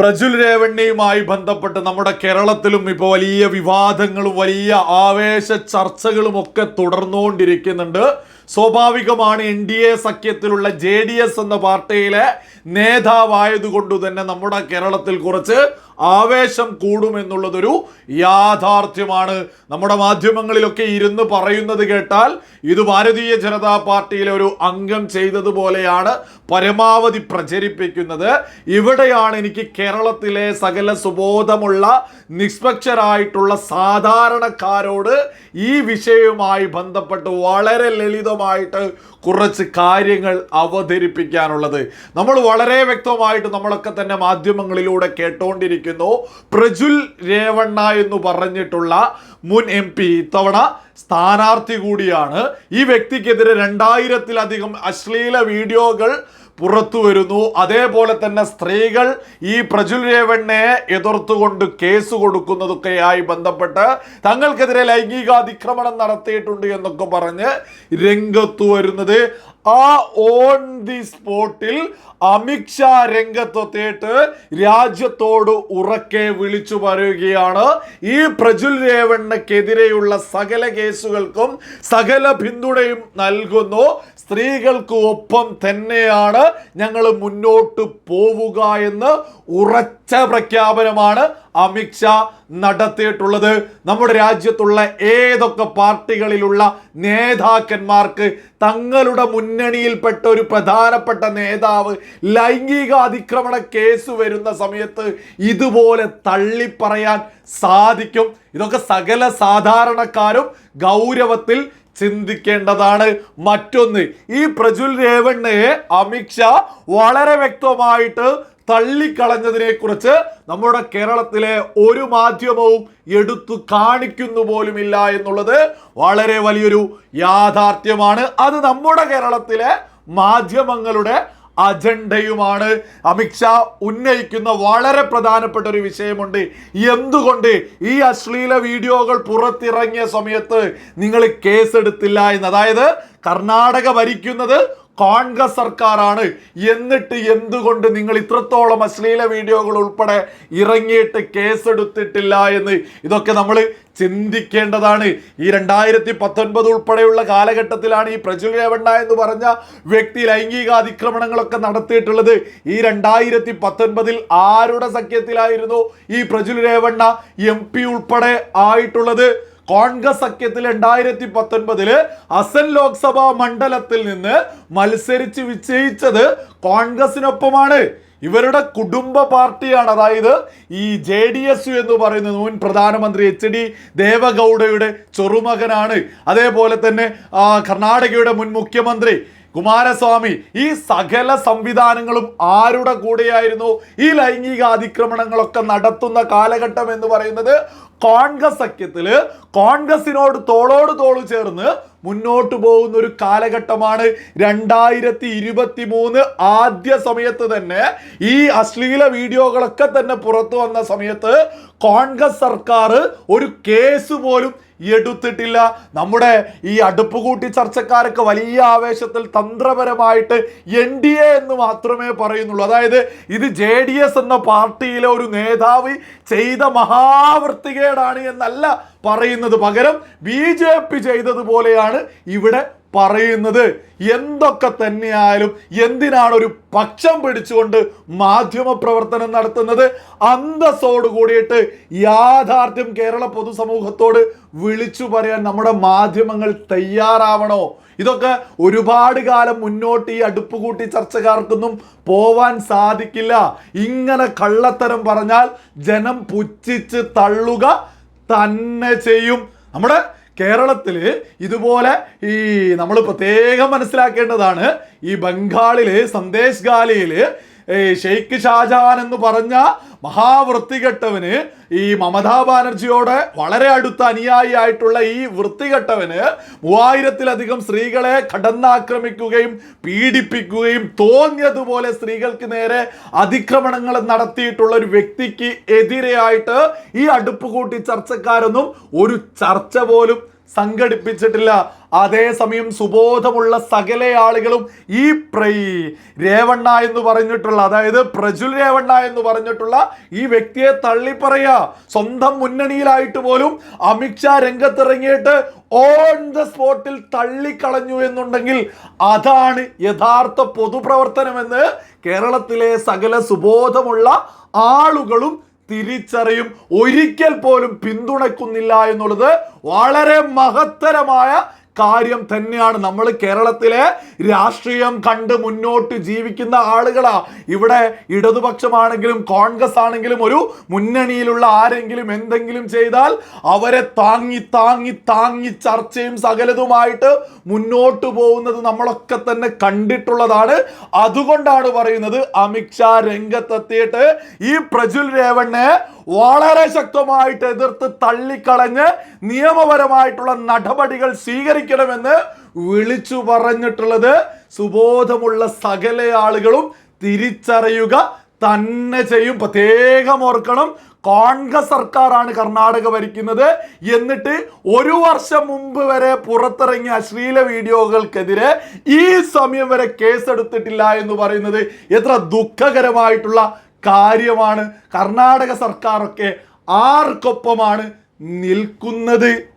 പ്രജുൽ രേവണ്ണയുമായി ബന്ധപ്പെട്ട് നമ്മുടെ കേരളത്തിലും ഇപ്പോൾ വലിയ വിവാദങ്ങളും വലിയ ആവേശ ചർച്ചകളും ഒക്കെ തുടർന്നുകൊണ്ടിരിക്കുന്നുണ്ട്. സ്വാഭാവികമാണ് എൻ ഡി എ സഖ്യത്തിലുള്ള ജെ ഡി എസ് എന്ന പാർട്ടിയിലെ നേതാവായതുകൊണ്ട് തന്നെ നമ്മുടെ കേരളത്തിൽ കുറച്ച് ആവേശം കൂടുമെന്നുള്ളതൊരു യാഥാർത്ഥ്യമാണ്. നമ്മുടെ മാധ്യമങ്ങളിലൊക്കെ ഇരുന്ന് പറയുന്നത് കേട്ടാൽ ഇത് ഭാരതീയ ജനതാ പാർട്ടിയിലെ ഒരു അംഗം ചെയ്തതുപോലെയാണ് പരമാവധി പ്രചരിപ്പിക്കുന്നത്. ഇവിടെയാണ് എനിക്ക് കേരളത്തിലെ സകല സുബോധമുള്ള നിഷ്പക്ഷരായിട്ടുള്ള സാധാരണക്കാരോട് ഈ വിഷയവുമായി ബന്ധപ്പെട്ട് വളരെ ലളിതമായിട്ട് കുറച്ച് കാര്യങ്ങൾ അവതരിപ്പിക്കാനുള്ളത്. നമ്മൾ വളരെ വ്യക്തമായിട്ട് നമ്മളൊക്കെ തന്നെ മാധ്യമങ്ങളിലൂടെ കേട്ടുകൊണ്ടിരിക്കുന്നു പ്രജുൽ രേവണ്ണ എന്ന് പറഞ്ഞിട്ടുള്ള മുൻ എം പി ഇത്തവണ സ്ഥാനാർത്ഥി കൂടിയാണ്. ഈ വ്യക്തിക്കെതിരെ രണ്ടായിരത്തിലധികം അശ്ലീല വീഡിയോകൾ പുറത്തു വരുന്നു. അതേപോലെ തന്നെ സ്ത്രീകൾ ഈ പ്രജുൽ രേവണ്ണയെ എതിർത്തുകൊണ്ട് കേസ് കൊടുക്കുന്നതൊക്കെയായി ബന്ധപ്പെട്ട് തങ്ങൾക്കെതിരെ ലൈംഗികാതിക്രമണം നടത്തിയിട്ടുണ്ട് എന്നൊക്കെ പറഞ്ഞ് രംഗത്തു വരുന്നത്. ആ ഓൺ ദി സ്പോട്ടിൽ അമിത്ഷാ രംഗത്തെത്തിയിട്ട് രാജ്യത്തോട് ഉറക്കെ വിളിച്ചു പറയുകയാണ്. ഈ പ്രജുൽ രേവണ്ണക്കെതിരെയുള്ള സകല കേസുകൾക്കും സകല പിന്തുണയും നൽകുന്നു. സ്ത്രീകൾക്ക് ഒപ്പം തന്നെയാണ് ഞങ്ങൾ മുന്നോട്ട് പോവുക എന്ന് ഉറച്ച പ്രഖ്യാപനമാണ്. അമിത്ഷാ നടത്തിയിട്ടുള്ളത്. നമ്മുടെ രാജ്യത്തുള്ള ഏതൊക്കെ പാർട്ടികളിലുള്ള നേതാക്കന്മാർക്ക് തങ്ങളുടെ മുന്നണിയിൽപ്പെട്ട ഒരു പ്രധാനപ്പെട്ട നേതാവ് ലൈംഗിക അതിക്രമണ കേസ് വരുന്ന സമയത്ത് ഇതുപോലെ തള്ളിപ്പറയാൻ സാധിക്കും. ഇതൊക്കെ സകല സാധാരണക്കാരും ഗൗരവത്തിൽ ചിന്തിക്കേണ്ടതാണ്. മറ്റൊന്ന് ഈ പ്രജുൽ രേവണ്ണയെ അമിത്ഷാ വളരെ വ്യക്തമായിട്ട് തള്ളിക്കളഞ്ഞതിനെ കുറിച്ച് നമ്മുടെ കേരളത്തിലെ ഒരു മാധ്യമവും എടുത്തു കാണിക്കുന്നു പോലുമില്ല എന്നുള്ളത് വളരെ വലിയൊരു യാഥാർത്ഥ്യമാണ്. അത് നമ്മുടെ കേരളത്തിലെ മാധ്യമങ്ങളുടെ അജണ്ടയുമാണ്. അമിത്ഷാ ഉന്നയിക്കുന്ന വളരെ പ്രധാനപ്പെട്ട ഒരു വിഷയമുണ്ട്. എന്തുകൊണ്ട് ഈ അശ്ലീല വീഡിയോകൾ പുറത്തിറങ്ങിയ സമയത്ത് നിങ്ങൾ കേസെടുത്തില്ല എന്ന്? അതായത് കർണാടക ഭരിക്കുന്നത് കോൺഗ്രസ് സർക്കാരാണ്. എന്നിട്ട് എന്തുകൊണ്ട് നിങ്ങൾ ഇത്രത്തോളം അശ്ലീല വീഡിയോകൾ ഉൾപ്പെടെ ഇറങ്ങിയിട്ട് കേസെടുത്തിട്ടില്ല എന്ന് ഇതൊക്കെ നമ്മൾ ചിന്തിക്കേണ്ടതാണ്. ഈ രണ്ടായിരത്തി പത്തൊൻപത് ഉൾപ്പെടെയുള്ള കാലഘട്ടത്തിലാണ് ഈ പ്രജുൽ രേവണ്ണ എന്ന് പറഞ്ഞ വ്യക്തി ലൈംഗിക അതിക്രമണങ്ങളൊക്കെ നടത്തിയിട്ടുള്ളത്. ഈ രണ്ടായിരത്തി പത്തൊൻപതിൽ ആരുടെ സഖ്യത്തിലായിരുന്നു ഈ പ്രജുൽ രേവണ്ണ എം ഉൾപ്പെടെ ആയിട്ടുള്ളത്? കോൺഗ്രസ് സഖ്യത്തിൽ രണ്ടായിരത്തി പത്തൊൻപതിൽ അസൻ ലോക്സഭാ മണ്ഡലത്തിൽ നിന്ന് മത്സരിച്ച് വിജയിച്ചത് കോൺഗ്രസിനൊപ്പമാണ്. ഇവരുടെ കുടുംബ പാർട്ടിയാണ്. അതായത് ഈ ജെ ഡി എസ് എന്ന് പറയുന്നത് മുൻ പ്രധാനമന്ത്രി എച്ച് ഡി ദേവഗൗഡയുടെ ചെറുമകനാണ്. അതേപോലെ തന്നെ കർണാടകയുടെ മുൻ മുഖ്യമന്ത്രി കുമാരസ്വാമി. ഈ സകല സംവിധാനങ്ങളും ആരുടെ കൂടെയായിരുന്നു? ഈ ലൈംഗിക അതിക്രമണങ്ങളൊക്കെ നടത്തുന്ന കാലഘട്ടം എന്ന് പറയുന്നത് കോൺഗ്രസ് സഖ്യത്തിൽ കോൺഗ്രസിനോട് തോളോട് തോൾ ചേർന്ന് മുന്നോട്ട് പോകുന്ന ഒരു കാലഘട്ടമാണ് രണ്ടായിരത്തി ഇരുപത്തി മൂന്ന് ആദ്യ സമയത്ത് തന്നെ. ഈ അശ്ലീല വീഡിയോകളൊക്കെ തന്നെ പുറത്തു വന്ന സമയത്ത് കോൺഗ്രസ് സർക്കാർ ഒരു കേസ് പോലും എടുത്തിട്ടില്ല. നമ്മുടെ ഈ അടുപ്പ് കൂട്ടി ചർച്ചക്കാരൊക്കെ വലിയ ആവേശത്തിൽ തന്ത്രപരമായിട്ട് എൻ ഡി എ എന്ന് മാത്രമേ പറയുന്നുള്ളൂ. അതായത് ഇത് ജെ ഡി എസ് എന്ന പാർട്ടിയിലെ ഒരു നേതാവ് ചെയ്ത മഹാവൃത്തികേടാണ് എന്നല്ല പറയുന്നത് പകരം ബി ജെ പി ചെയ്തതുപോലെയാണ് ഇവിടെ പറയുന്നത് എന്തൊക്കെ തന്നെയായാലും എന്തിനാണ് ഒരു പക്ഷം പിടിച്ചുകൊണ്ട് മാധ്യമ പ്രവർത്തനം നടത്തുന്നത്? അന്തസ്സോട് കൂടിയിട്ട് യാഥാർത്ഥ്യം കേരള പൊതുസമൂഹത്തോട് വിളിച്ചു പറയാൻ നമ്മുടെ മാധ്യമങ്ങൾ തയ്യാറാവണോ? ഇതൊക്കെ ഒരുപാട് കാലം മുന്നോട്ട് ഈ അടുപ്പ് കൂട്ടി ചർച്ചക്കാർക്കൊന്നും പോവാൻ സാധിക്കില്ല. ഇങ്ങനെ കള്ളത്തരം പറഞ്ഞാൽ ജനം പുച്ഛിച്ച് തള്ളുക തന്നെ ചെയ്യും. നമ്മുടെ കേരളത്തിൽ ഇതുപോലെ ഈ നമ്മൾ പ്രത്യേകം മനസ്സിലാക്കേണ്ടതാണ് ഈ ബംഗാളിൽ സന്ദേശ് ഗാലിയിൽ ഈ ഷെയ്ഖ് ഷാജഹാൻ എന്ന് പറഞ്ഞ മഹാവൃത്തികെട്ടവന് ഈ മമതാ ബാനർജിയോട് വളരെ അടുത്ത അനുയായിയായിട്ടുള്ള ഈ വൃത്തികെട്ടവന് മൂവായിരത്തിലധികം സ്ത്രീകളെ കടന്നാക്രമിക്കുകയും പീഡിപ്പിക്കുകയും തോന്നിയതുപോലെ സ്ത്രീകൾക്ക് നേരെ അതിക്രമണങ്ങൾ നടത്തിയിട്ടുള്ള ഒരു വ്യക്തിക്ക് എതിരെയായിട്ട് ഈ അടുപ്പ് കൂട്ടി ചർച്ചക്കാരൊന്നും ഒരു ചർച്ച പോലും സംഘടിപ്പിച്ചിട്ടില്ല. അതേസമയം സുബോധമുള്ള സകല ആളുകളും ഈ പ്രൈ രേവണ്ണ എന്ന് പറഞ്ഞിട്ടുള്ള അതായത് പ്രജുൽ രേവണ്ണ എന്ന് പറഞ്ഞിട്ടുള്ള ഈ വ്യക്തിയെ തള്ളിപ്പറയുക. സ്വന്തം മുന്നണിയിലായിട്ട് പോലും അമിത്ഷാ രംഗത്തിറങ്ങിയിട്ട് ഓൺ ദ സ്പോട്ടിൽ തള്ളിക്കളഞ്ഞു എന്നുണ്ടെങ്കിൽ അതാണ് യഥാർത്ഥ പൊതുപ്രവർത്തനമെന്ന് കേരളത്തിലെ സകല സുബോധമുള്ള ആളുകളും തിരിച്ചറിയും. ഒരിക്കൽ പോലും പിന്തുണയ്ക്കുന്നില്ല എന്നുള്ളത് വളരെ മഹത്തരമായ കാര്യം തന്നെയാണ്. നമ്മൾ കേരളത്തിലെ രാഷ്ട്രീയം കണ്ട് മുന്നോട്ട് ജീവിക്കുന്ന ആളുകളാ. ഇവിടെ ഇടതുപക്ഷമാണെങ്കിലും കോൺഗ്രസ് ആണെങ്കിലും ഒരു മുന്നണിയിലുള്ള ആരെങ്കിലും എന്തെങ്കിലും ചെയ്താൽ അവരെ താങ്ങി താങ്ങി താങ്ങി ചർച്ചയും സകലതുമായിട്ട് മുന്നോട്ട് പോകുന്നത് നമ്മളൊക്കെ തന്നെ കണ്ടിട്ടുള്ളതാണ്. അതുകൊണ്ടാണ് പറയുന്നത് അമിത്ഷാ രംഗത്തെത്തിയിട്ട് ഈ പ്രജുൽ രേവണ്ണെ വളരെ ശക്തമായിട്ട് എതിർത്ത് തള്ളിക്കളഞ്ഞ് നിയമപരമായിട്ടുള്ള നടപടികൾ സ്വീകരിക്കണമെന്ന് വിളിച്ചു പറഞ്ഞിട്ടുള്ളത് സുബോധമുള്ള സകല ആളുകളും തിരിച്ചറിയുക തന്നെ ചെയ്യും. പ്രത്യേകം ഓർക്കണം കോൺഗ്രസ് സർക്കാരാണ് കർണാടക ഭരിക്കുന്നത്. എന്നിട്ട് ഒരു വർഷം മുമ്പ് വരെ പുറത്തിറങ്ങിയ അശ്ലീല വീഡിയോകൾക്കെതിരെ ഈ സമയം വരെ കേസെടുത്തിട്ടില്ല എന്ന് പറയുന്നത് എത്ര ദുഃഖകരമായിട്ടുള്ള കാര്യമാണ്. കർണാടക സർക്കാരൊക്കെ ആർക്കൊപ്പമാണ് നിൽക്കുന്നത്.